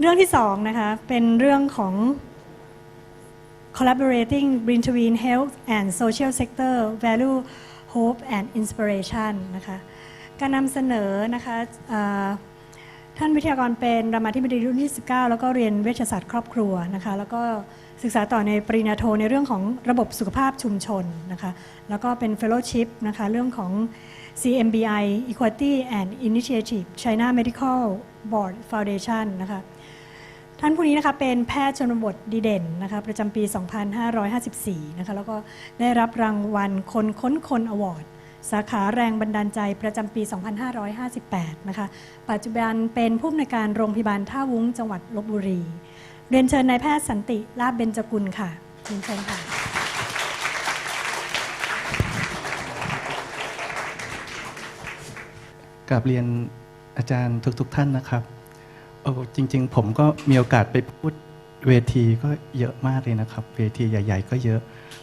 เรื่องที่สองนะคะเป็นเรื่องของ collaborating between health and social sector value hope and inspiration นะคะการนำเสนอนะคะท่านวิทยากรเป็นรามาธิบดีรุ่นที่ 19 แล้วก็เรียนเวชศาสตร์ครอบครัวนะคะแล้วก็ศึกษาต่อในปริญญาโทในเรื่องของระบบสุขภาพชุมชนนะคะแล้วก็เป็น fellowship นะคะเรื่องของ CMBI Equality and Initiative China Medical Board Foundation นะคะ ท่านผู้นี้นะคะเป็นแพทย์ชนบทดีเด่นนะคะประจำปี 2554 นะคะแล้วก็ได้รับรางวัลคนค้นคนอวอร์ดสาขาแรงบันดาลใจประจำปี 2558 นะคะ ปัจจุบันเป็นผู้อำนวยการโรงพยาบาลท่าวุ้งจังหวัดลบบุรี เรียนเชิญนายแพทย์สันติลาบเบญจกุลค่ะเรียนเชิญค่ะ กับเรียนอาจารย์ทุกๆทท่านนะครับ โอ้จริง ๆ ผมก็มีโอกาสไปพูดเวทีก็เยอะมากเลยนะครับ เวทีใหญ่ ๆ ก็เยอะ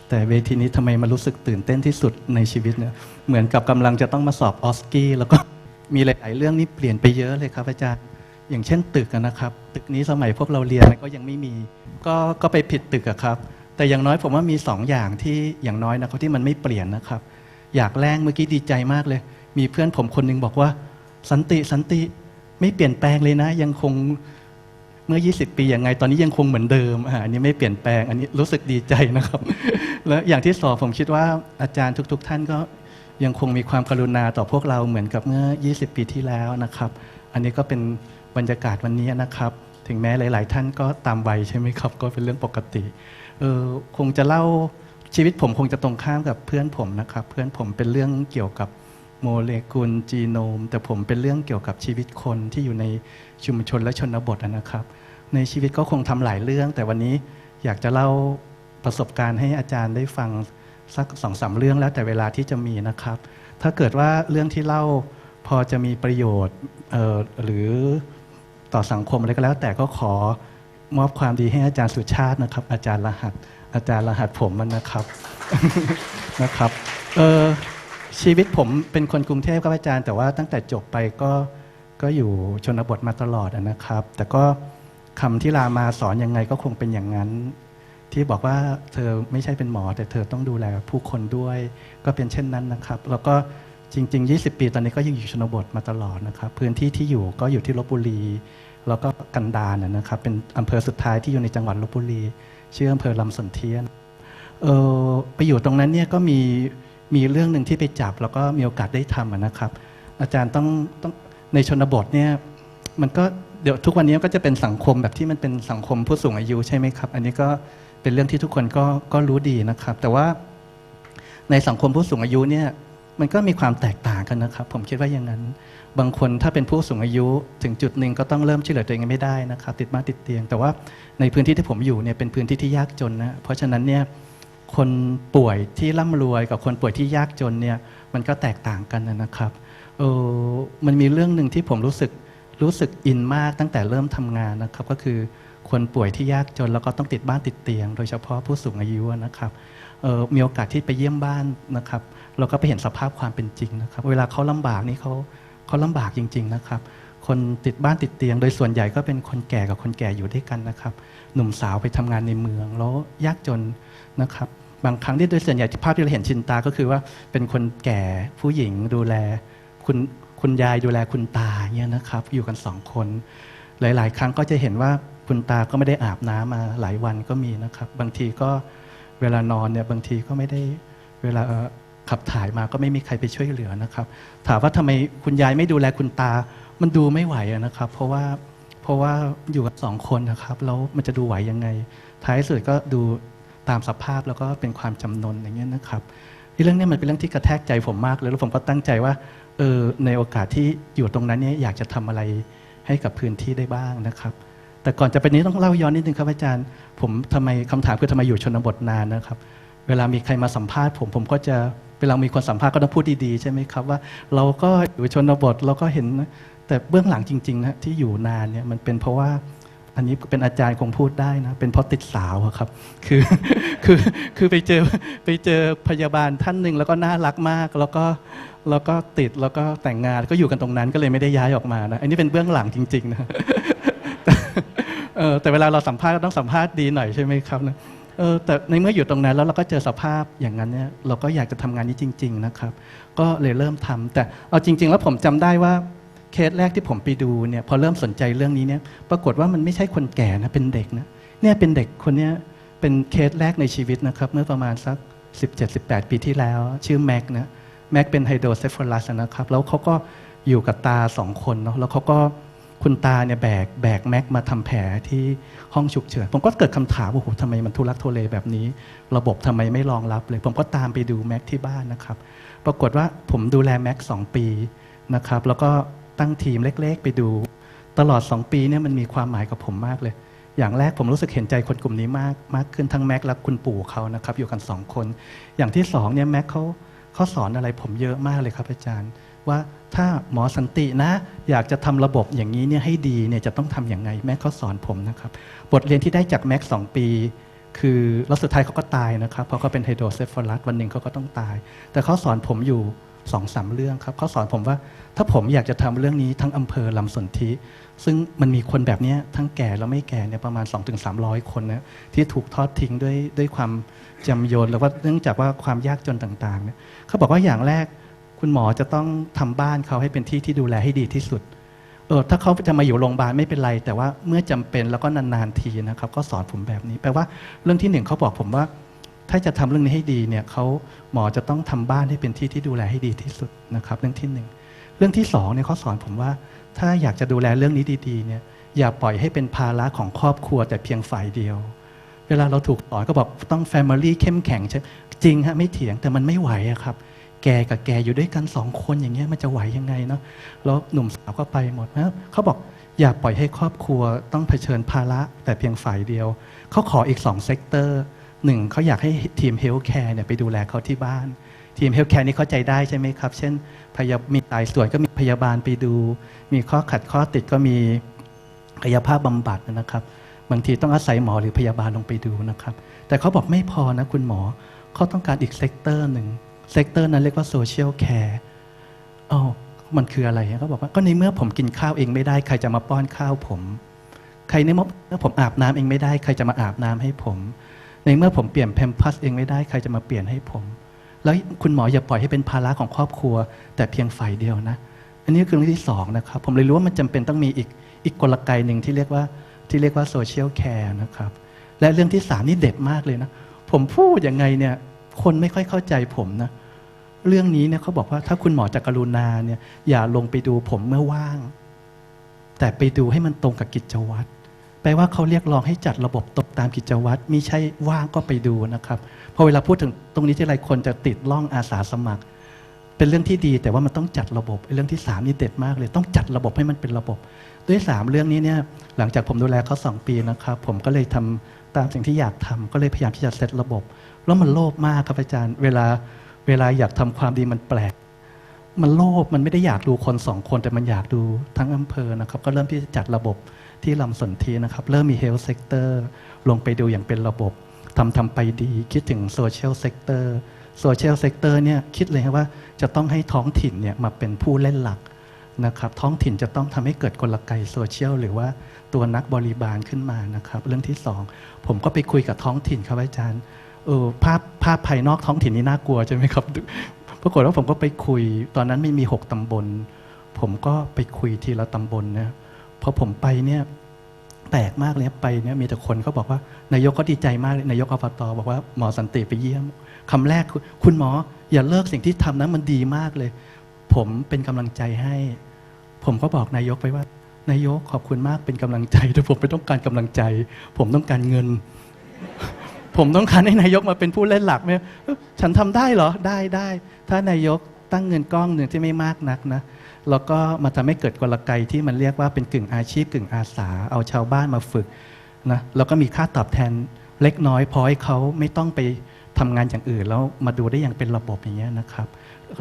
แต่เวทีนี้ทำไมมารู้สึกตื่นเต้นที่สุดในชีวิตเนี่ยเหมือนกับกำลังจะต้องมาสอบออสกี้แล้วก็ มีหลาย ๆ เรื่องนี่เปลี่ยนไปเยอะเลยครับอาจารย์ อย่างเช่นตึกอะนะครับ ตึกนี้สมัยพวกเราเรียนก็ยังไม่มี ก็ก็ไปผิดตึกอะครับ แต่อย่างน้อยผมว่ามีสองอย่างที่อย่างน้อยนะครับที่มันไม่เปลี่ยนนะครับ อยากแรงเมื่อกี้ดีใจมากเลย มีเพื่อนผมคนหนึงบอกว่า สันติสันติ ไม่เปลี่ยนแปลงเลยนะ ยังคงเมื่อ 20 ปียังไง ตอนนี้ยังคงเหมือนเดิมอ่าอันนี้ไม่เปลี่ยนแปลง อันนี้รู้สึกดีใจนะครับ แล้วอย่างที่สองผมคิดว่าอาจารย์ทุก ๆ ท่านก็ยังคงมีความกรุณาต่อพวกเราเหมือนกับเมื่อ 20 ปีที่แล้วนะครับ อันนี้ก็เป็นบรรยากาศวันนี้นะครับ ถึงแม้หลาย ๆ ท่านก็ตามวัยใช่ไหมครับ ก็เป็นเรื่องปกติเออคงจะเล่าชีวิตผมคงจะตรงข้ามกับเพื่อนผมนะครับ เพื่อนผมเป็นเรื่องเกี่ยวกับ โมเลกุลจีโนม แต่ผมเป็นเรื่องเกี่ยวกับชีวิตคนที่อยู่ในชุมชนและชนบทนะครับ ในชีวิตก็คงทำหลายเรื่อง แต่วันนี้อยากจะเล่าประสบการณ์ให้อาจารย์ได้ฟังสักสองสามเรื่องแล้วแต่เวลาที่จะมีนะครับ ถ้าเกิดว่าเรื่องที่เล่าพอจะมีประโยชน์เอ่อหรือต่อสังคมอะไรก็แล้ว แต่ก็ขอมอบความดีให้อาจารย์สุชาตินะครับ อาจารย์รหัส อาจารย์รหัสผมมันนะครับนะครับเออ ชีวิตผมเป็นคนกรุงเทพครับอาจารย์ แต่ว่าตั้งแต่จบไปก็ก็อยู่ชนบทมาตลอดนะครับ แต่ก็คำที่รามาสอนยังไงก็คงเป็นอย่างนั้น ที่บอกว่าเธอไม่ใช่เป็นหมอ แต่เธอต้องดูแลผู้คนด้วย ก็เป็นเช่นนั้นนะครับ แล้วก็จริง ๆ 20 ปีตอนนี้ก็ยังอยู่ชนบทมาตลอดนะครับ พื้นที่ที่อยู่ก็อยู่ที่ลบบุรี แล้วก็กันดารนะนะครับ เป็นอำเภอสุดท้ายที่อยู่ในจังหวัดลบบุรี ชื่ออำเภอลำสนเทียนเออไปอยู่ตรงนั้นเนี่ยก็มี มีเรื่องหนึ่งที่ไปจับแล้วก็มีโอกาสได้ทำนะครับ อาจารย์ต้องต้องในชนบทเนี่ยมันก็เดี๋ยวทุกวันนี้ก็จะเป็นสังคมแบบที่มันเป็นสังคมผู้สูงอายุใช่ไหมครับ อันนี้ก็เป็นเรื่องที่ทุกคนก็ก็รู้ดีนะครับ แต่ว่าในสังคมผู้สูงอายุเนี่ยมันก็มีความแตกต่างกันนะครับ ผมคิดว่าอย่างนั้น บางคนถ้าเป็นผู้สูงอายุถึงจุดหนึ่งก็ต้องเริ่มช่วยเหลือตัวเองไม่ได้นะครับ ติดบ้าติดเตียง แต่ว่าในพื้นที่ที่ผมอยู่เนี่ยเป็นพื้นที่ที่ยากจนนะเพราะฉะนั้นเนี่ย คนป่วยที่ร่ำรวยกับคนป่วยที่ยากจนเนี่ยมันก็แตกต่างกันนะครับเออมันมีเรื่องหนึ่งที่ผมรู้สึกรู้สึกอินมากตั้งแต่เริ่มทำงานนะครับก็คือคนป่วยที่ยากจนแล้วก็ต้องติดบ้านติดเตียง โดยเฉพาะผู้สูงอายุนะครับเออมีโอกาสที่ไปเยี่ยมบ้านนะครับเราก็ไปเห็นสภาพความเป็นจริงนะครับ เวลาเขาลำบากนี่เขาเขาลำบากจริง ๆ นะครับ คนติดบ้านติดเตียง โดยส่วนใหญ่ก็เป็นคนแก่กับคนแก่อยู่ด้วยกันนะครับ หนุ่มสาวไปทำงานในเมือง แล้วยากจนนะครับ บางครั้งที่โดยส่วนใหญ่ที่ภาพที่เราเห็นชินตาก็คือว่าเป็นคนแก่ผู้หญิงดูแล คุณคุณยายดูแลคุณตาเนี่ยนะครับ อยู่กันสองคน หลาย ๆ ครั้งก็จะเห็นว่าคุณตาก็ไม่ได้อาบน้ำมาหลายวันก็มีนะครับ บางทีก็เวลานอนเนี่ยบางทีก็ไม่ได้เวลา ขับถ่ายมาก็ไม่มีใครไปช่วยเหลือนะครับ ถามว่าทำไมคุณยายไม่ดูแลคุณตา มันดูไม่ไหวนะครับ เพราะว่าเพราะว่าอยู่กันสองคนนะครับแล้วมันจะดูไหวยังไง ท้ายสุดก็ดูตามสภาพแล้วก็เป็นความจำนนอย่างเงี้ยนะครับเรื่องนี้มันเป็นเรื่องที่กระแทกใจผมมากเลยแล้วผมก็ตั้งใจว่าเออในโอกาสที่อยู่ตรงนั้นเนี่ยอยากจะทำอะไรให้กับพื้นที่ได้บ้างนะครับ แต่ก่อนจะไปนี้ต้องเล่าย้อนนิดนึงครับอาจารย์ ผมทำไมคำถามคือทำไมอยู่ชนบทนานนะครับ เวลามีใครมาสัมภาษณ์ผมผมก็จะเวลามีคนสัมภาษณ์ก็ต้องพูดดีๆใช่ไหมครับว่า เราก็อยู่ชนบทเราก็เห็นแต่เบื้องหลังจริงๆนะที่อยู่นานเนี่ยมันเป็นเพราะว่าอันนี้เป็นอาจารย์คงพูดได้นะ เป็นเพราะติดสาวครับ คือคือคือไปเจอไปเจอพยาบาลท่านหนึ่งแล้วก็น่ารักมาก แล้วก็แล้วก็ติดแล้วก็แต่งงานก็อยู่กันตรงนั้นก็เลยไม่ได้ย้ายออกมานะอันนี้เป็นเบื้องหลังจริง ๆ นะแต่ออแต่เวลาเราสัมภาษณ์ก็ต้องสัมภาษณ์ดีหน่อยใช่ไหมครับนะ เออแต่ในเมื่ออยู่ตรงนั้นแล้วเราก็เจอสภาพอย่างนั้นเนี่ยเราก็อยากจะทำงานนี้จริง ๆ นะครับ ก็เลยเริ่มทำแต่เอาจริง ๆ แล้วผมจำได้ว่าเคสแรกที่ผมไปดูเนี่ยพอเริ่มสนใจเรื่องนี้เนี่ยปรากฏว่ามันไม่ใช่คนแก่นะเป็นเด็กนะเนี่ยเป็นเด็กคนเนี้ยเป็นเคสแรกในชีวิตนะครับ เมื่อประมาณสัก 17-18 ปีที่แล้ว ชื่อแม็กนะแม็กเป็นไฮโดรเซฟอรัสนะครับ แล้วเขาก็อยู่กับตาสองคนเนาะแล้วเขาก็ คุณตาเนี่ยแบกแบกแม็กมาทำแผลที่ห้องฉุกเฉิน ผมก็เกิดคำถามว่าโอ้โหทำไมมันทุลักทุเลแบบนี้ ระบบทำไมไม่รองรับเลย ผมก็ตามไปดูแม็กที่บ้านนะครับ ปรากฏว่าผมดูแลแม็กสองปีนะครับ แล้วก็ตั้งทีมเล็กๆ ไปดู ตลอด 2 ปีเนี่ยมันมีความหมายกับผมมากเลย อย่างแรกผมรู้สึกเห็นใจคนกลุ่มนี้มากมากขึ้นทั้งแม็กและคุณปู่เขานะครับอยู่กัน 2 คน อย่างที่สองเนี่ยแม็กเขาเขาสอนอะไรผมเยอะมากเลยครับอาจารย์ ว่าถ้าหมอสันตินะ อยากจะทำระบบอย่างนี้เนี่ยให้ดีเนี่ยจะต้องทำอย่างไงแม็กเขาสอนผมนะครับ บทเรียนที่ได้จากแม็กสองปี คือแล้วสุดท้ายเขาก็ตายนะครับเพราะเขาเป็นไฮโดรเซฟอรัสวันหนึ่งเขาก็ต้องตาย แต่เขาสอนผมอยู่สองสามเรื่องครับเขาสอนผมว่าถ้าผมอยากจะทำเรื่องนี้ทั้งอำเภอลำสนธิซึ่งมันมีคนแบบนี้ทั้งแก่แล้วไม่แก่เนี่ยประมาณ 2-300 คนนะที่ถูกทอดทิ้งด้วยด้วยความจำโยนหรือว่าเนื่องจากว่าความยากจนต่างๆเนี่ยเขาบอกว่าอย่างแรก คุณหมอจะต้องทำบ้านเขาให้เป็นที่ที่ดูแลให้ดีที่สุดเออถ้าเขาจะมาอยู่โรงพยาบาลไม่เป็นไร แต่ว่าเมื่อจำเป็นแล้วก็นานๆทีนะครับ ก็สอนผมแบบนี้แปลว่าเรื่องที่หนึ่งเขาบอกผมว่า ถ้าจะทำเรื่องนี้ให้ดีเนี่ยเขาหมอจะต้องทำบ้านให้เป็นที่ที่ดูแลให้ดีที่สุดนะครับ เรื่องที่หนึ่งเรื่องที่สองเนี่ยเขาสอนผมว่า ถ้าอยากจะดูแลเรื่องนี้ดีๆเนี่ยอย่าปล่อยให้เป็นภาระของครอบครัวแต่เพียงฝ่ายเดียว เวลาเราถูกสอนก็บอกต้อง Family เข้มแข็งใช่จริงฮะไม่เถียงแต่มันไม่ไหวอะครับ แกกับแกอยู่ด้วยกันสองคนอย่างเงี้ยมันจะไหวยังไงเนาะแล้วหนุ่มสาวก็ไปหมดนะเขาบอกอย่าปล่อยให้ครอบครัวต้องเผชิญภาระแต่เพียงฝ่ายเดียว เขาขออีกสองเซกเตอร์หนึ่งเขาอยากให้ทีมเฮลท์แคร์เนี่ยไปดูแลเขาที่บ้าน ทีมเฮลท์แคร์นี่เข้าใจได้ใช่ไหมครับ เช่นพยามีหลายส่วนก็มีพยาบาลไปดู มีข้อขัดข้อติดก็มีกายภาพบำบัดนะครับบางทีต้องอาศัยหมอหรือพยาบาลลงไปดูนะครับ แต่เขาบอกไม่พอนะคุณหมอเขาต้องการอีกเซกเตอร์หนึ่ง เซกเตอร์นั้นเรียกว่าโซเชียลแคร์อ๋อมันคืออะไรเขาบอกว่าก็ในเมื่อผมกินข้าวเองไม่ได้ ใครจะมาป้อนข้าวผม ใครในเมื่อผมอาบน้ำเองไม่ได้ ใครจะมาอาบน้ำให้ผม ในเมื่อผมเปลี่ยนแพมพัสเองไม่ได้ ใครจะมาเปลี่ยนให้ผม แล้วคุณหมออย่าปล่อยให้เป็นภาระของครอบครัว แต่เพียงฝ่ายเดียวนะ อันนี้คือเรื่องที่สองนะครับ ผมเลยรู้ว่ามันจำเป็นต้องมีอีกอีกกลไกหนึ่งที่เรียกว่าที่เรียกว่าโซเชียลแคร์นะครับ และเรื่องที่สามนี่เด็ดมากเลยนะ ผมพูดยังไงเนี่ย คนไม่ค่อยเข้าใจผมนะเเรื่องนี้เนี่ยเขาบอกว่าถ้าคุณหมอจะกรุณาเนี่ยอย่าลงไปดูผมเมื่อว่าง แต่ไปดูให้มันตรงกับกิจวัตรแปลว่าเขาเรียกร้องให้จัดระบบตกตามกิจวัตรมิใช่ว่างก็ไปดูนะครับพอเวลาพูดถึงตรงนี้ที่ไรคนจะติดล่องอาสาสมัคร เป็นเรื่องที่ดีแต่ว่ามันต้องจัดระบบเรื่องที่สามนี่เด็ดมากเลย ต้องจัดระบบให้มันเป็นระบบ ด้วยสามเรื่องนี้เนี่ยหลังจากผมดูแลเขาสองปีนะครับ ผมก็เลยทำตามสิ่งที่อยากทำก็เลยพยายามที่จะเซตระบบ แล้วมันโลภมากครับอาจารย์ เวลา เวลาอยากทำความดีมันแปลก มันโลภมันไม่ได้อยากดูคนสองคนแต่มันอยากดูทั้งอำเภอนะครับ ก็เริ่มที่จะจัดระบบที่ลำสนทีนะครับ เริ่มมี Health Sector ลงไปดูอย่างเป็นระบบทำทำไปดี คิดถึง Social Sector Social Sector เนี่ยคิดเลยครับว่าจะต้องให้ท้องถิ่นเนี่ยมาเป็นผู้เล่นหลักนะครับท้องถิ่นจะต้องทำให้เกิดกลไกโซเชียลหรือว่าตัวนักบริบาลขึ้นมานะครับ เรื่องที่สองผมก็ไปคุยกับท้องถิ่นครับอาจารย์ เออภาพภาพภายนอกท้องถิ่นนี่น่ากลัวใช่ไหมครับปรากฏว่าผมก็ไปคุย ตอนนั้นไม่มีหกตำบล ผมก็ไปคุยทีละตำบลนะพอผมไปเนี่ยแปลกมากเลยไปเนี่ยมีแต่คนเขาบอกว่านายกก็ดีใจมากเลยนายกอบตบอกว่าหมอสันติไปเยี่ยมคำแรกคุณหมออย่าเลิกสิ่งที่ทำนะมันดีมากเลย ผมเป็นกำลังใจให้ ผมก็บอกนายกไปว่า นายกขอบคุณมากเป็นกำลังใจแต่ผมไม่ต้องการกำลังใจ ผมต้องการเงิน ผมต้องการให้นายกมาเป็นผู้เล่นหลักไหมฉันทำได้เหรอได้ได้ถ้านายกตั้งเงินก้อนหนึ่งที่ไม่มากนักนะแล้วก็มาทำให้เกิดกลไกที่มันเรียกว่าเป็นกึ่งอาชีพกึ่งอาสา เอาชาวบ้านมาฝึกนะแล้วก็มีค่าตอบแทนเล็กน้อยพอให้เขาไม่ต้องไปทำงานอย่างอื่น แล้วมาดูได้อย่างเป็นระบบอย่างเงี้ยนะครับ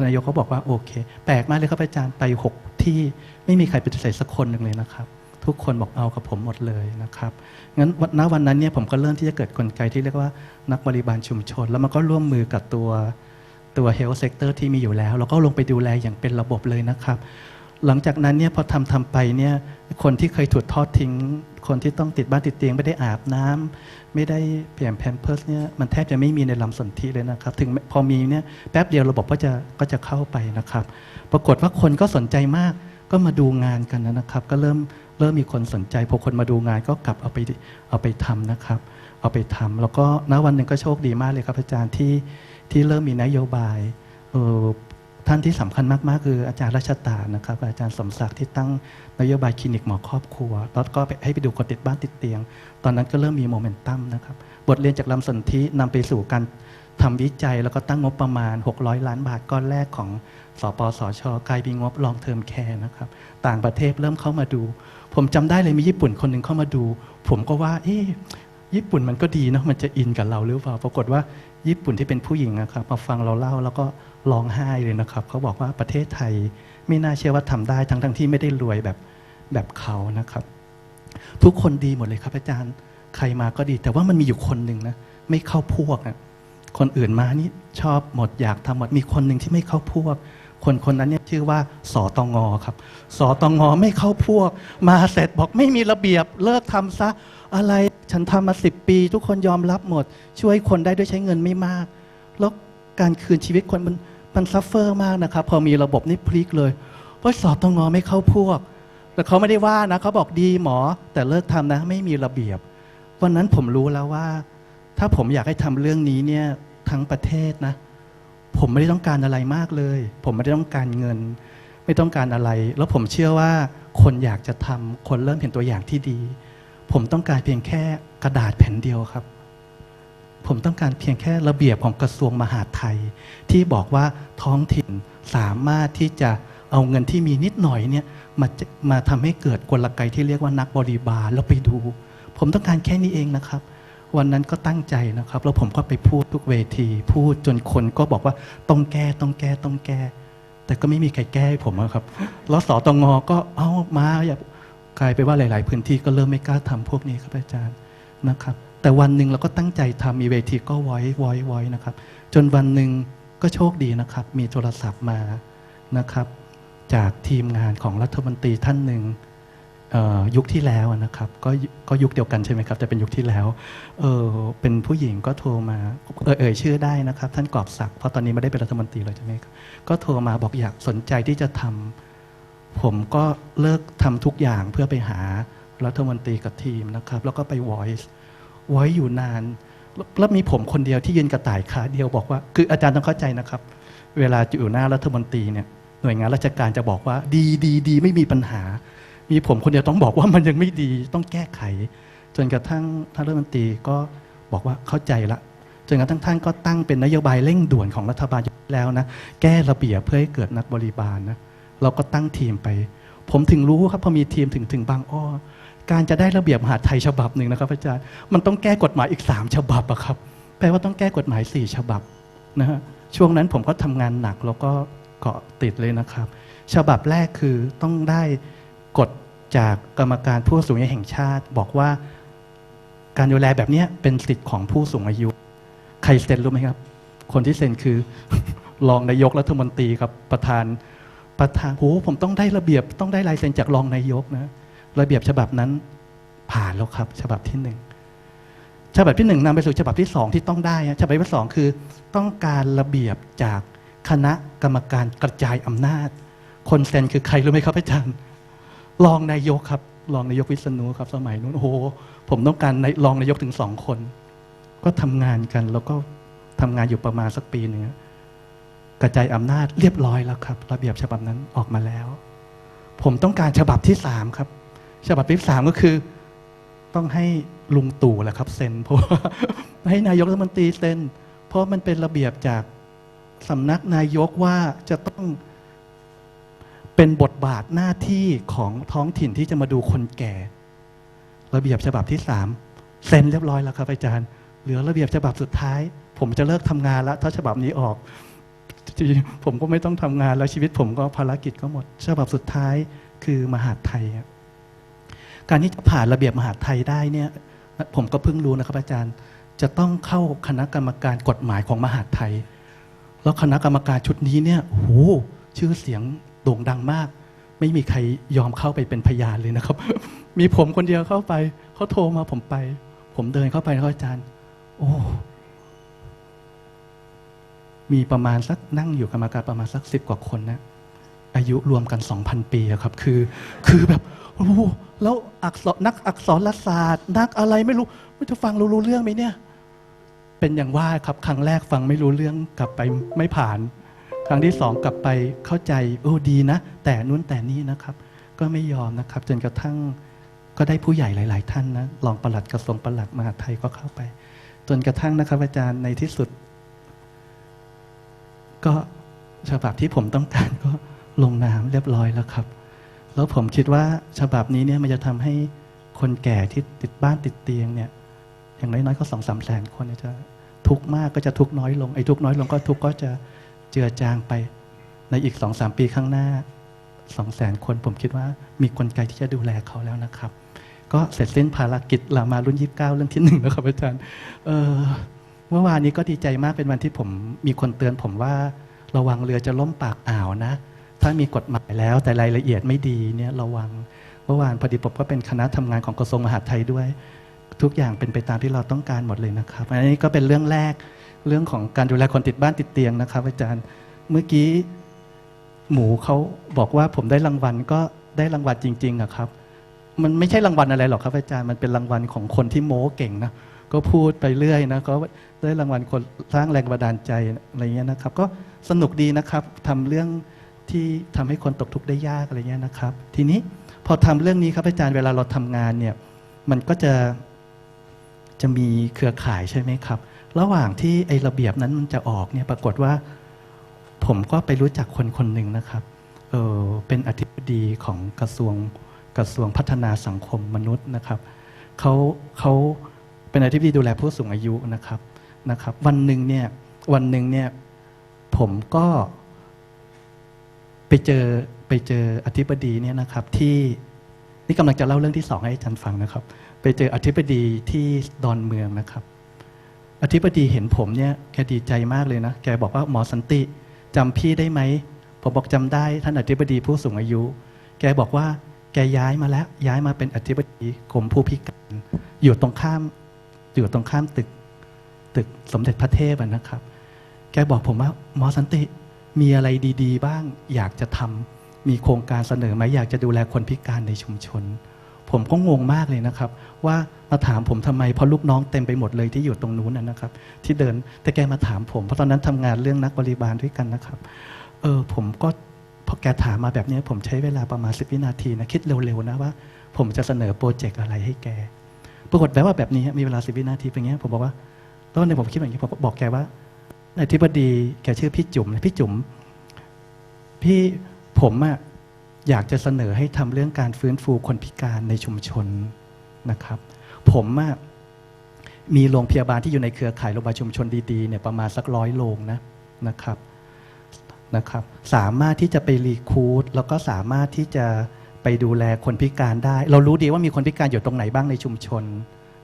นายกเขาบอกว่าโอเค แปลกมากเลยครับอาจารย์ไปหกที่ไม่มีใครปฏิเสธสักคนหนึ่งเลยนะครับ ทุกคนบอกเอากับผมหมดเลยนะครับงั้นวันณวันนั้นเนี่ยผมก็เริ่มที่จะเกิดกลไกที่เรียกว่านักบริบาลชุมชน แล้วมันก็ร่วมมือกับตัวตัว health sector ที่มีอยู่แล้ว แล้วก็ลงไปดูแลอย่างเป็นระบบเลยนะครับ หลังจากนั้นเนี่ยพอทำทำไปเนี่ยคนที่เคยถูกทอดทิ้ง คนที่ต้องติดบ้านติดเตียงไม่ได้อาบน้ำไม่ได้เปลี่ยนแพมเพิร์สเนี่ยมันแทบจะไม่มีในลำสนธิเลยนะครับ ถึงพอมีเนี่ยแป๊บเดียวระบบก็จะก็จะเข้าไปนะครับ ปรากฏว่าคนก็สนใจมากก็มาดูงานกันนะครับ ก็เริ่ม ริ่มมีคนสนใจพอคนมาดูงานก็กลับเอาไปเอาไปทำนะครับ เอาไปทำแล้วก็ณวันหนึ่งก็โชคดีมากเลยครับอาจารย์ที่ที่เริ่มมีนโยบายเออท่านที่สำคัญมากๆ คืออาจารย์รัชตานะครับ อาจารย์สมศักดิ์ที่ตั้งนโยบายคลินิกหมอครอบครัว แล้วก็ไปให้ไปดูคนติดบ้านติดเตียง ตอนนั้นก็เริ่มมีโมเมนตัมนะครับ บทเรียนจากลำสนธินำไปสู่การทำวิจัย แล้วก็ตั้งงบประมาณ 600 ล้านบาทก้อนแรกของสปสชกลายเป็นงบลองเทอมแคร์นะครับ ต่างประเทศเริ่มเข้ามาดู ผมจำได้เลยมีญี่ปุ่นคนหนึ่งเข้ามาดู ผมก็ว่า เอ๊ะญี่ปุ่นมันก็ดีเนอะมันจะอินกับเราหรือเปล่าปรากฏว่าญี่ปุ่นที่เป็นผู้หญิงนะครับมาฟังเราเล่าแล้วก็ร้องไห้เลยนะครับเขาบอกว่าประเทศไทยไม่น่าเชื่อว่าทำได้ทั้งทั้งที่ไม่ได้รวยแบบแบบเขานะครับ ทุกคนดีหมดเลยครับอาจารย์ใครมาก็ดี แต่ว่ามันมีอยู่คนหนึ่งนะไม่เข้าพวกนะคนอื่นมานี่ชอบหมดอยากทำหมดมีคนหนึ่งที่ไม่เข้าพวก คนคนนั้นเนี่ยชื่อว่าสอตงอครับสอตงอไม่เข้าพวก มาเสร็จบอกไม่มีระเบียบเลิกทำซะอะไรฉันทำมาสิบปี ทุกคนยอมรับหมด ช่วยคนได้ด้วยใช้เงินไม่มาก แล้วการคืนชีวิตคนมันมันซัฟเฟอร์มากนะครับ พอมีระบบนี่พลิกเลยเพราะสอบตงอไม่เข้าพวก แต่เขาไม่ได้ว่านะเขาบอกดีหมอ แต่เลิกทำนะ ไม่มีระเบียบ วันนั้นผมรู้แล้วว่า ถ้าผมอยากให้ทำเรื่องนี้เนี่ยทั้งประเทศนะ ผมไม่ได้ต้องการอะไรมากเลย ผมไม่ได้ต้องการเงิน ไม่ต้องการอะไร แล้วผมเชื่อว่าคนอยากจะทำคนเริ่มเห็นตัวอย่างที่ดี ผมต้องการเพียงแค่กระดาษแผ่นเดียวครับ ผมต้องการเพียงแค่ระเบียบของกระทรวงมหาดไทย ที่บอกว่าท้องถิ่นสามารถที่จะเอาเงินที่มีนิดหน่อยเนี่ยมามาทำให้เกิดกลไกที่เรียกว่านักบริบาลแล้วไปดู ผมต้องการแค่นี้เองนะครับ วันนั้นก็ตั้งใจนะครับ แล้วผมก็ไปพูดทุกเวที พูดจนคนก็บอกว่าต้องแก้ต้องแก้ต้องแก้ แต่ก็ไม่มีใครแก้ให้ผมครับแล้วสตงก็เอามาอย่ากลายไปว่าหลาย ๆ พื้นที่ก็เริ่มไม่กล้าทำพวกนี้ครับอาจารย์นะครับ แต่วันหนึ่งเราก็ตั้งใจทำมีเวทีก็ไว้ไว้ไว้นะครับ จนวันหนึ่งก็โชคดีนะครับ มีโทรศัพท์มานะครับ จากทีมงานของรัฐมนตรีท่านหนึ่ง ยุคที่แล้วนะครับก็ก็ยุคเดียวกันใช่ไหมครับแต่เป็นยุคที่แล้วเออเป็นผู้หญิงก็โทรมาเอ่ยเอ่ยชื่อได้นะครับ ท่านกอบศักดิ์เพราะตอนนี้ไม่ได้เป็นรัฐมนตรีเลยใช่ไหมครับก็โทรมาบอกอยากสนใจที่จะทำผมก็เลิกทำทุกอย่างเพื่อไปหารัฐมนตรีกับทีมนะครับ แล้วก็ไป voice voice อยู่นานแล้วแล้วมีผมคนเดียวที่ยืนกระต่ายขาเดียวบอกว่า คืออาจารย์ต้องเข้าใจนะครับ เวลาอยู่หน้ารัฐมนตรีเนี่ยหน่วยงานราชการจะบอกว่าดีดีดีไม่มีปัญหา มีผมคนเดียวต้องบอกว่ามันยังไม่ดีต้องแก้ไข จนกระทั่งท่านรัฐมนตรีก็บอกว่าเข้าใจละจนกระทั่งท่านก็ตั้งเป็นนโยบายเร่งด่วนของรัฐบาลแล้วนะ แก้ระเบียบเพื่อให้เกิดนักบริบาลนะเราก็ตั้งทีมไป ผมถึงรู้ครับพอมีทีมถึงถึงบางอ้อ การจะได้ระเบียบมหาไทยฉบับหนึ่งนะครับอาจารย์มันต้องแก้กฎหมายอีกสามฉบับอะครับแปลว่าต้องแก้กฎหมายสี่ฉบับนะฮะช่วงนั้นผมก็ทำงานหนักแล้วก็เกาะติดเลยนะครับ ฉบับแรกคือต้องได้ กฎจากกรรมการผู้สูงอายุแห่งชาติ บอกว่าการดูแลแบบนี้เป็นสิทธิ์ของผู้สูงอายุ ใครเซ็นรู้ไหมครับ คนที่เซ็นคือรองนายกรัฐมนตรีครับประธานประธานโหผมต้องได้ระเบียบต้องได้ลายเซ็นจากรองนายกนะระเบียบฉบับนั้นผ่านแล้วครับ ฉบับที่หนึ่งฉบับที่หนึ่งนำไปสู่ฉบับที่สองที่ต้องได้ฉบับที่สองคือ ต้องการระเบียบจากคณะกรรมการกระจายอำนาจ คนเซ็นคือใครรู้ไหมครับอาจารย์ รองนายกครับรองนายกวิษณุครับ สมัยนู้นโอ้โหผมต้องการในรองนายกถึงสองคน ก็ทำงานกัน แล้วก็ทำงานอยู่ประมาณสักปีหนึ่งกระจายอำนาจเรียบร้อยแล้วครับ ระเบียบฉบับนั้นออกมาแล้ว ผมต้องการฉบับที่สามครับ ฉบับที่สามก็คือ ต้องให้ลุงตู่แหละครับเซ็นเพราะให้นายกรัฐมนตรีเซ็นเพราะมันเป็นระเบียบจากสำนักนายกว่าจะต้อง เป็นบทบาทหน้าที่ของท้องถิ่นที่จะมาดูคนแก่ ระเบียบฉบับที่สามเซ็นเรียบร้อยแล้วครับอาจารย์ เหลือระเบียบฉบับสุดท้าย ผมจะเลิกทำงานแล้วถ้าฉบับนี้ออกผมก็ไม่ต้องทำงานแล้วชีวิตผมก็ภารกิจก็หมด ฉบับสุดท้ายคือมหาดไทยการที่จะผ่านระเบียบมหาดไทยได้เนี่ย ผมก็เพิ่งรู้นะครับอาจารย์ จะต้องเข้าคณะกรรมการกฎหมายของมหาดไทย แล้วคณะกรรมการชุดนี้เนี่ยโอ้โหชื่อเสียง โด่งดังมาก ไม่มีใครยอมเข้าไปเป็นพยานเลยนะครับ มีผมคนเดียวเข้าไปเขาโทรมาผมไป ผมเดินเข้าไปแล้วอาจารย์ โอ้มีประมาณสักนั่งอยู่กรรมการประมาณสักสิบกว่าคนนะอายุรวมกัน 2,000 ปีครับ คือ คือแบบโอ้แล้วอักษรนักอักษรศาสตร์ นักอะไรไม่รู้ไม่จะฟังรู้รู้เรื่องไหมเนี่ย เป็นอย่างว่าครับครั้งแรกฟังไม่รู้เรื่องกลับไปไม่ผ่าน ครั้งที่สองกลับไปเข้าใจโอ้ดีนะ แต่นู้นแต่นี้นะครับ ก็ไม่ยอมนะครับ จนกระทั่งก็ได้ผู้ใหญ่หลาย ๆ ท่านนะรองปลัดกระทรวงปลัดมหาไทยก็เข้าไป จนกระทั่งนะครับอาจารย์ในที่สุด ก็ฉบับที่ผมต้องการก็ลงนามเรียบร้อยแล้วครับ แล้วผมคิดว่าฉบับนี้เนี่ยมันจะทำให้คนแก่ที่ติดบ้านติดเตียงเนี่ย อย่างน้อยๆก็สองสามแสนคนจะทุกข์มากก็จะทุกข์น้อยลงไอ้ทุกข์น้อยลงก็ทุกข์ก็จะ เจือจางไป ในอีกสองสามปีข้างหน้าสองแสนคนผมคิดว่ามีกลไกที่จะดูแลเขาแล้วนะครับ ก็เสร็จสิ้นภารกิจเรามารุ่น29เรื่องที่หนึ่งแล้วครับอาจารย์เมื่อวานนี้ก็ดีใจมากเป็นวันที่ผมมีคนเตือนผมว่าระวังเรือจะล่มปากอ่าวนะ ถ้ามีกฎหมายแล้วแต่รายละเอียดไม่ดีเนี่ยระวังเมื่อวานพอดีผมก็เป็นคณะทำงานของกระทรวงมหาดไทยด้วย ทุกอย่างเป็นไปตามที่เราต้องการหมดเลยนะครับอันนี้ก็เป็นเรื่องแรก เรื่องของการดูแลคนติดบ้านติดเตียงนะครับ อาจารย์เมื่อกี้หมูเขาบอกว่าผมได้รางวัลก็ได้รางวัลจริงๆอะครับ มันไม่ใช่รางวัลอะไรหรอกครับอาจารย์มันเป็นรางวัลของคนที่โม้เก่งนะก็พูดไปเรื่อยนะก็ได้รางวัลคนสร้างแรงบันดาลใจอะไรเงี้ยนะครับ ก็สนุกดีนะครับทำเรื่องที่ทำให้คนตกทุกข์ได้ยากอะไรเงี้ยนะครับ ทีนี้พอทำเรื่องนี้ครับอาจารย์เวลาเราทำงานเนี่ยมันก็จะจะมีเครือข่ายใช่ไหมครับ ระหว่างที่ไอ้ระเบียบนั้นมันจะออกเนี่ยปรากฏว่า ผมก็ไปรู้จักคนคนหนึ่งนะครับเออเป็นอธิบดีของกระทรวงกระทรวงพัฒนาสังคมมนุษย์นะครับเขาเขาเป็นอธิบดีดูแลผู้สูงอายุนะครับนะครับ วันหนึ่งเนี่ยวันหนึ่งเนี่ยผมก็ไปเจอไปเจออธิบดีเนี่ยนะครับที่นี่กำลังจะเล่าเรื่องที่สองให้อาจารย์ฟังนะครับ ไปเจออธิบดีที่ดอนเมืองนะครับ อธิบดีเห็นผมเนี่ยแกดีใจมากเลยนะ แกบอกว่าหมอสันติจำพี่ได้ไหม ผมบอกจำได้ท่านอธิบดีผู้สูงอายุ แกบอกว่าแกย้ายมาแล้ว ย้ายมาเป็นอธิบดีกรมผู้พิการอยู่ตรงข้ามอยู่ตรงข้ามตึก ตึกสมเด็จพระเทพนะครับ แกบอกผมว่าหมอสันติมีอะไรดี ๆ บ้างอยากจะทำมีโครงการเสนอไหมอยากจะดูแลคนพิการในชุมชน ผมก็งงมากเลยนะครับ ว่ามาถามผมทำไมเพราะลูกน้องเต็มไปหมดเลยที่อยู่ตรงนู้นนะครับ ที่เดินแต่แกมาถามผมเพราะตอนนั้นทำงานเรื่องนักบริบาลด้วยกันนะครับเออผมก็พอแกถามมาแบบนี้ผมใช้เวลาประมาณสิบวินาทีนะคิดเร็วๆนะว่า ผมจะเสนอโปรเจกต์อะไรให้แกปรากฏแบบว่าแบบนี้มีเวลาสิบวินาทีเป็นอย่างนี้ยผมบอกว่าตอนนี้ผมคิดแบบนี้ผมบอกแกว่าอธิบดีแกชื่อพี่จุ๋มนะพี่จุ๋มพี่ผมอะ อยากจะเสนอให้ทำเรื่องการฟื้นฟูคนพิการในชุมชนนะครับ ผมมีโรงพยาบาลที่อยู่ในเครือข่ายโรงพยาบาลชุมชนดีๆเนี่ยประมาณสักร้อยโรงนะนะครับนะครับสามารถที่จะไปรีคูดแล้วก็สามารถที่จะไปดูแลคนพิการได้ เรารู้ดีว่ามีคนพิการอยู่ตรงไหนบ้างในชุมชน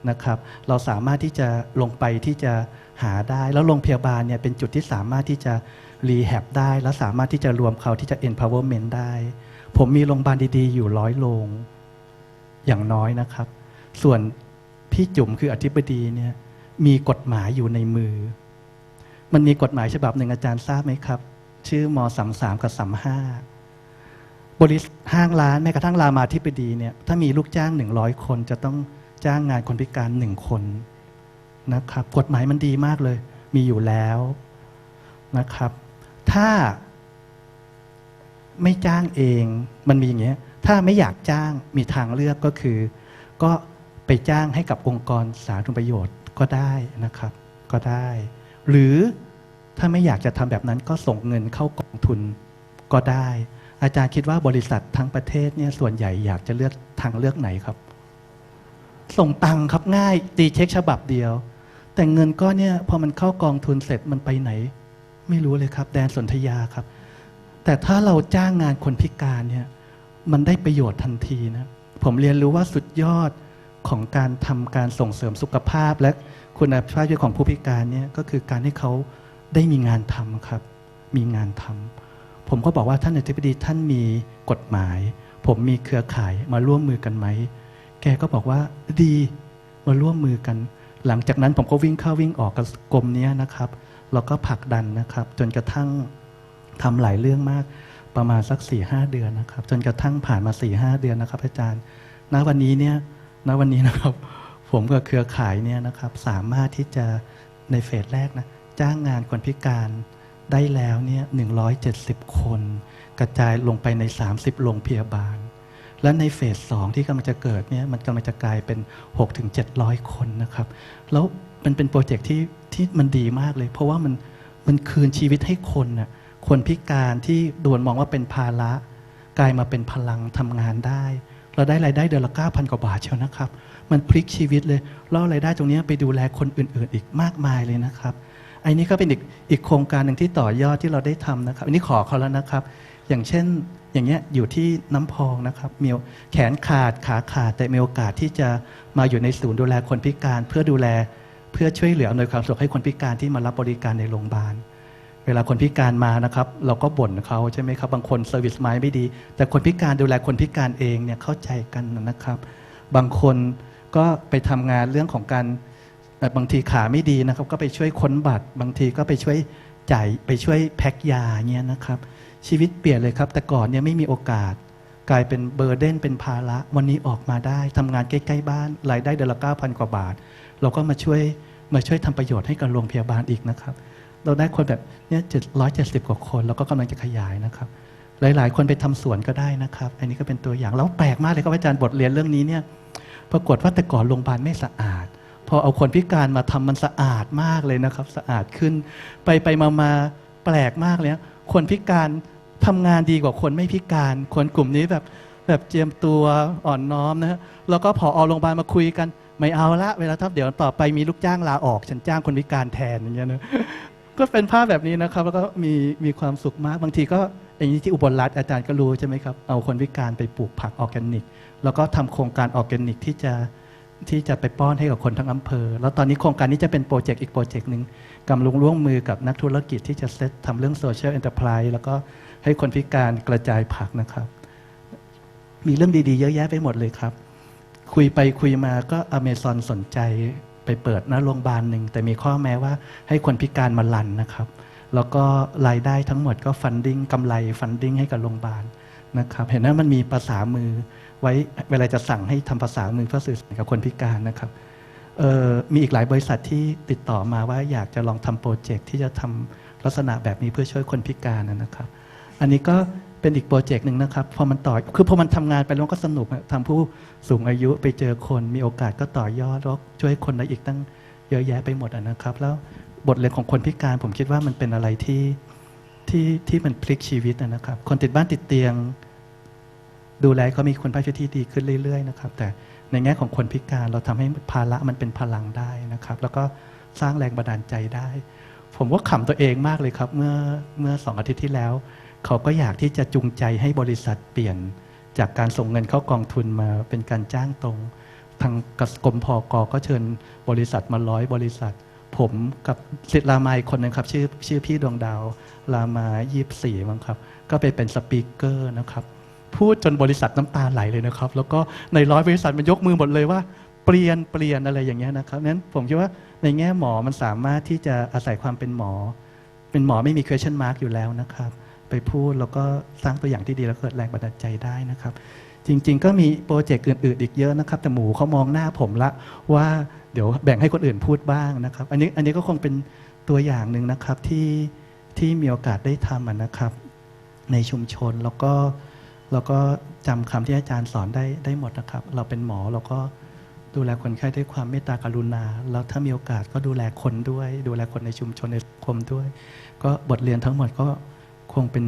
นะครับ เราสามารถที่จะลงไปที่จะหาได้ แล้วโรงพยาบาลเนี่ยเป็นจุดที่สามารถที่จะรีแฮบได้ แล้วสามารถที่จะรวมเขาที่จะ empowerment ได้ ผมมีโรงพยาบาลดีๆ อยู่ร้อยโรงอย่างน้อยนะครับ ส่วนพี่จุ๋มคืออธิบดีเนี่ยมีกฎหมายอยู่ในมือ มันมีกฎหมายฉบับหนึ่งอาจารย์ทราบไหมครับ ชื่อมสามสามกับสามห้าบริษัทห้างร้านแม้กระทั่งรามาธิบดีเนี่ยถ้ามีลูกจ้างหนึ่งร้อยคน จะต้องจ้างงานคนพิการหนึ่งคนนะครับ กฎหมายมันดีมากเลย มีอยู่แล้วนะครับ ถ้า ไม่จ้างเองมันมีอย่างเงี้ยถ้าไม่อยากจ้างมีทางเลือกก็คือ ก็ไปจ้างให้กับองค์กรสาธารณประโยชน์ก็ได้นะครับ ก็ได้ หรือถ้าไม่อยากจะทำแบบนั้นก็ส่งเงินเข้ากองทุนก็ได้ อาจารย์คิดว่าบริษัททั้งประเทศเนี่ยส่วนใหญ่อยากจะเลือกทางเลือกไหนครับ ส่งตังค์ครับง่ายตีเช็คฉบับเดียว แต่เงินก้อนเนี่ยพอมันเข้ากองทุนเสร็จมันไปไหน ไม่รู้เลยครับ แดนสนธยาครับ แต่ถ้าเราจ้างงานคนพิการเนี่ยมันได้ประโยชน์ทันทีนะผมเรียนรู้ว่าสุดยอดของการทำการส่งเสริมสุขภาพ และคุณภาพชีวิตของผู้พิการเนี่ยก็คือการให้เขาได้มีงานทำครับ มีงานทำผมก็บอกว่าท่านอธิบดีท่านมีกฎหมาย ผมมีเครือข่ายมาร่วมมือกันไหม แกก็บอกว่าดีมาร่วมมือกัน หลังจากนั้นผมก็วิ่งเข้าวิ่งออกกับกรมนี้นะครับแล้วก็ผลักดันนะครับ จนกระทั่ง ทำหลายเรื่องมากประมาณสัก4ี่หเดือนนะครับ จนกระทั่งผ่านมา4ี่หเดือนนะครับ อาจารย์ ณวันนี้เนี่ยณวันนี้นะครับ ผมกับเครือข่ายเนี่ยนะครับสามารถที่จะในเฟสแรกนะจ้างงานคนพิการได้แล้วเนี่ย170คน กระจายลงไปใน 30 โรงพยาบาล และในเฟสสองที่กำลังจะเกิดเนี่ยมันกำลังจะกลายเป็น 6-700 คนนะครับ แล้วมันเป็นโปรเจกต์ที่ที่มันดีมากเลย เพราะว่ามันมันคืนชีวิตให้คนน่ะ คนพิการที่โดนมองว่าเป็นภาระกลายมาเป็นพลังทำงานได้ เราได้รายได้เดือนละ9,000กว่าบาทเชียวนะครับ มันพลิกชีวิตเลยแล้วรายได้ตรงนี้ไปดูแลคนอื่น ๆ อีกมากมายเลยนะครับไอ้นี้ก็เป็นอีกอีกโครงการหนึ่งที่ต่อยอดที่เราได้ทำนะครับ อันนี้ขอเขาแล้วนะครับ อย่างเช่นอย่างเงี้ยอยู่ที่น้ำพองนะครับมีแขนขาดขาขาดแต่มีโอกาสที่จะมาอยู่ในศูนย์ดูแลคนพิการ เพื่อดูแลเพื่อช่วยเหลืออำนวยความสะดวกให้คนพิการที่มารับบริการในโรงพยาบาล เวลาคนพิการมานะครับ เราก็บ่นเขาใช่ไหมครับบางคนเซอร์วิสไม้ไม่ดี แต่คนพิการดูแลคนพิการเองเนี่ยเข้าใจกันนะครับ บางคนก็ไปทำงานเรื่องของการบางทีขาไม่ดีนะครับ ก็ไปช่วยค้นบัตร บางทีก็ไปช่วยจ่ายไปช่วยแพ็คยาเงี้ยนะครับ ชีวิตเปลี่ยนเลยครับ แต่ก่อนเนี่ยไม่มีโอกาส กลายเป็นเบอร์เดนเป็นภาระวันนี้ออกมาได้ทำงานใกล้ๆบ้านรายได้เดือนละ9,000กว่าบาท เราก็มาช่วยมาช่วยทำประโยชน์ให้กับโรงพยาบาลอีกนะครับ เราได้คนแบบเนี่ยเจ็ดร้อยเจ็ดสิบกว่าคน แล้วก็กำลังจะขยายนะครับ หลาย ๆ คนไปทำสวนก็ได้นะครับ อันนี้ก็เป็นตัวอย่างแล้วแปลกมากเลยครับอาจารย์บทเรียนเรื่องนี้เนี่ยปรากฏว่าแต่ก่อนโรงพยาบาลไม่สะอาด พอเอาคนพิการมาทำมันสะอาดมากเลยนะครับ สะอาดขึ้น ไปไปมามาแปลกมากเลยนะคนพิการทำงานดีกว่าคนไม่พิการ คนกลุ่มนี้แบบแบบเจียมตัวอ่อนน้อมนะฮะแล้วก็พอเอาโรงพยาบาลมาคุยกัน ไม่เอาละเวลาถ้าเดี๋ยวต่อไปมีลูกจ้างลาออก ฉันจ้างคนพิการแทนอย่างเงี้ยนะ ก็เป็นภาพแบบนี้นะครับ แล้วก็มีมีความสุขมากบางทีก็อย่างนี้ที่อุบลรัฐอาจารย์ก็รู้ใช่ไหมครับ เอาคนพิการไปปลูกผักออร์แกนิก แล้วก็ทำโครงการออร์แกนิกที่จะที่จะไปป้อนให้กับคนทั้งอำเภอ แล้วตอนนี้โครงการนี้จะเป็นโปรเจกต์อีกโปรเจกต์หนึ่งกำลังร่วมมือกับนักธุรกิจที่จะเซตทำเรื่องโซเชียล e อน e r p r i s e แล้วก็ให้คนพิการกระจายผักนะครับ มีเรื่องดีๆ เยอะแยะไปหมดเลยครับ คุยไปคุยมาก็อเมซอนสนใจ ไปเปิดหน้าโรงพยาบาลหนึ่งแต่มีข้อแม้ว่าให้คนพิการมาลันนะครับ แล้วก็รายได้ทั้งหมดก็ฟันดิ้งกำไรฟันดิ้งให้กับโรงพยาบาลนะครับ เห็นว่ามันมีภาษามือไว้เวลาจะสั่งให้ทำภาษามือเพื่อสื่อสารกับคนพิการนะครับมีอีกหลายบริษัทที่ติดต่อมาว่าอยากจะลองทำโปรเจกต์ที่จะทำลักษณะแบบนี้เพื่อช่วยคนพิการนะครับ อันนี้ก็ เป็นอีกโปรเจกต์หนึ่งนะครับพอมันต่อคือพอมันทำงานไปแล้วก็สนุกทำผู้สูงอายุไปเจอคนมีโอกาสก็ต่อยอดแล้วช่วยคนได้อีกตั้งเยอะแยะไปหมดนะครับ แล้วบทเรียนของคนพิการผมคิดว่ามันเป็นอะไรที่ที่ที่มันพลิกชีวิตนะครับ คนติดบ้านติดเตียง ดูแลเขามีคุณภาพชีวิตที่ดีขึ้นเรื่อยๆนะครับ แต่ในแง่ของคนพิการเราทำให้ภาระมันเป็นพลังได้นะครับ แล้วก็สร้างแรงบันดาลใจได้ ผมก็ขำตัวเองมากเลยครับ เมื่อเมื่อสองอาทิตย์ที่แล้ว เขาก็อยากที่จะจูงใจให้บริษัทเปลี่ยน จากการส่งเงินเข้ากองทุนมาเป็นการจ้างตรง ทางกรมพอกก็เชิญบริษัทมาร้อยบริษัท ผมกับศิษย์รามายคนหนึงครับ ชื่อชื่อพี่ดวงดาวรามายี่สี่มั้งครับ ก็ไปเป็นสปีกเกอร์นะครับ พูดจนบริษัทน้ำตาไหลเลยนะครับ แล้วก็ในร้อยบริษัทมันยกมือหมดเลยว่าเปลี่ยนเปลี่ยนอะไรอย่างเงี้ยนะครับนั้นผมคิดว่าในแง่หมอมันสามารถที่จะอาศัยความเป็นหมอ เป็นหมอไม่มี question mark อยู่แล้วนะครับ ไปพูดแล้วก็สร้างตัวอย่างที่ดีแล้วเกิดแรงบันดาลใจได้นะครับ จริง ๆ ก็มีโปรเจกต์อื่นๆอีกเยอะนะครับ แต่หมูเขามองหน้าผมละว่าเดี๋ยวแบ่งให้คนอื่นพูดบ้างนะครับ อันนี้อันนี้ก็คงเป็นตัวอย่างหนึ่งนะครับที่ที่มีโอกาสได้ทำนะครับ ในชุมชนแล้วก็เราก็จำคำที่อาจารย์สอนได้ได้หมดนะครับ เราเป็นหมอเราก็ดูแลคนไข้ด้วยความเมตตากรุณา แล้วถ้ามีโอกาสก็ดูแลคนด้วย ดูแลคนในชุมชนในสังคมด้วย ก็บทเรียนทั้งหมดก็ งเป็น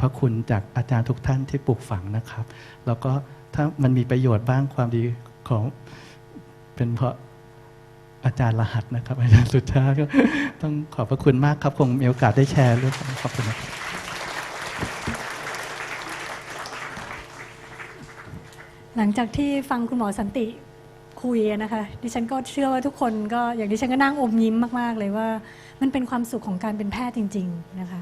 พระคุณจากอาจารย์ทุกท่านที่ปลูกฝังนะครับ แล้วก็ถ้ามันมีประโยชน์บ้างความดีของเป็นเพราะอาจารย์รหัสนะครับ อาจารย์สุชาติก็ต้องขอบพระคุณมากครับ คงมีโอกาสได้แชร์เรื่องขอบคุณครับหลังจากที่ฟังคุณหมอสันติคุยนะคะ ดิฉันก็เชื่อว่าทุกคนก็อย่างดิฉันก็นั่งอมยิ้มมาก ๆ เลยว่า มันเป็นความสุขของการเป็นแพทย์จริง ๆ นะคะ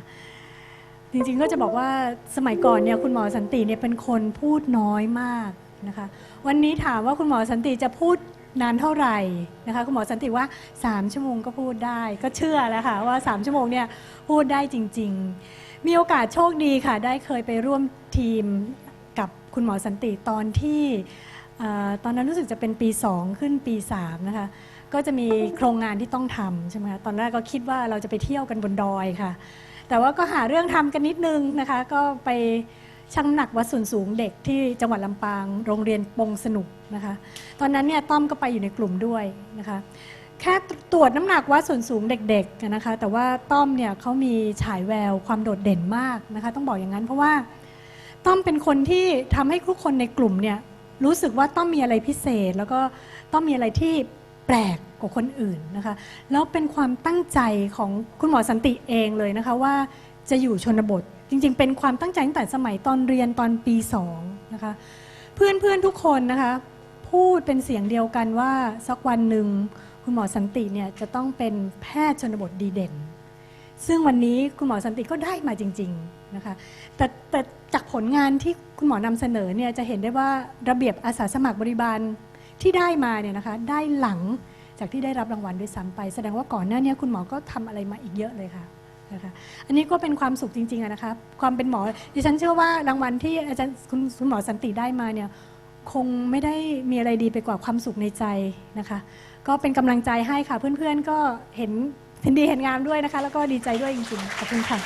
จริงๆก็จะบอกว่าสมัยก่อนเนี่ยคุณหมอสันติเนี่ยเป็นคนพูดน้อยมากนะคะ วันนี้ถามว่าคุณหมอสันติจะพูดนานเท่าไหร่นะคะคุณหมอสันติว่า 3 ชั่วโมงก็พูดได้ ก็เชื่อแล้วค่ะว่า 3 ชั่วโมงเนี่ยพูดได้จริง ๆ มีโอกาสโชคดีค่ะ ได้เคยไปร่วมทีมกับคุณหมอสันติตอนที่ตอนนั้นรู้สึกจะเป็นปี 2 ขึ้นปี 3 นะคะ ก็จะมีโครงงานที่ต้องทำใช่ไหมคะตอนแรกก็คิดว่าเราจะไปเที่ยวกันบนดอยค่ะ แต่ว่าก็หาเรื่องทำกันนิดนึงนะคะ ก็ไปชั่งน้ำหนักวัดส่วนสูงเด็กที่จังหวัดลำปาง โรงเรียนปงสนุกนะคะ ตอนนั้นเนี่ยต้อมก็ไปอยู่ในกลุ่มด้วยนะคะ แค่ตรวจน้ำหนักวัดส่วนสูงเด็กๆนะคะ แต่ว่าต้อมเนี่ยเขามีฉายแววความโดดเด่นมากนะคะ ต้องบอกอย่างนั้นเพราะว่าต้อมเป็นคนที่ทำให้ทุกคนในกลุ่มเนี่ยรู้สึกว่าต้อมมีอะไรพิเศษ แล้วก็ต้อมมีอะไรที่แปลก กว่าคนอื่นนะคะ แล้วเป็นความตั้งใจของคุณหมอสันติเองเลยนะคะว่าจะอยู่ชนบท จริงๆ เป็นความตั้งใจตั้งแต่สมัยตอนเรียนตอนปีสองนะคะ เพื่อนๆทุกคนนะคะ พูดเป็นเสียงเดียวกันว่าสักวันหนึ่งคุณหมอสันติเนี่ยจะต้องเป็นแพทย์ชนบทดีเด่น ซึ่งวันนี้คุณหมอสันติก็ได้มาจริงๆนะคะแต่แต่จากผลงานที่คุณหมอนำเสนอเนี่ยจะเห็นได้ว่าระเบียบอาสาสมัครบริบาลที่ได้มาเนี่ยนะคะได้หลัง จากที่ได้รับรางวัลด้วยซ้ำไป แสดงว่าก่อนหน้าเนี้คุณหมอก็ทำอะไรมาอีกเยอะเลยค่ะนะคะอันนี้ก็เป็นความสุขจริงๆอะนะคะความเป็นหมอดิฉันเชื่อว่ารางวัลที่อาจารย์คุณคุณหมอสันติได้มาเนี่ยคงไม่ได้มีอะไรดีไปกว่าความสุขในใจนะคะ ก็เป็นกำลังใจให้ค่ะเพื่อนๆก็เห็นเห็นดีเห็นงามด้วยนะคะ แล้วก็ดีใจด้วยจริงๆขอบคุณค่ะ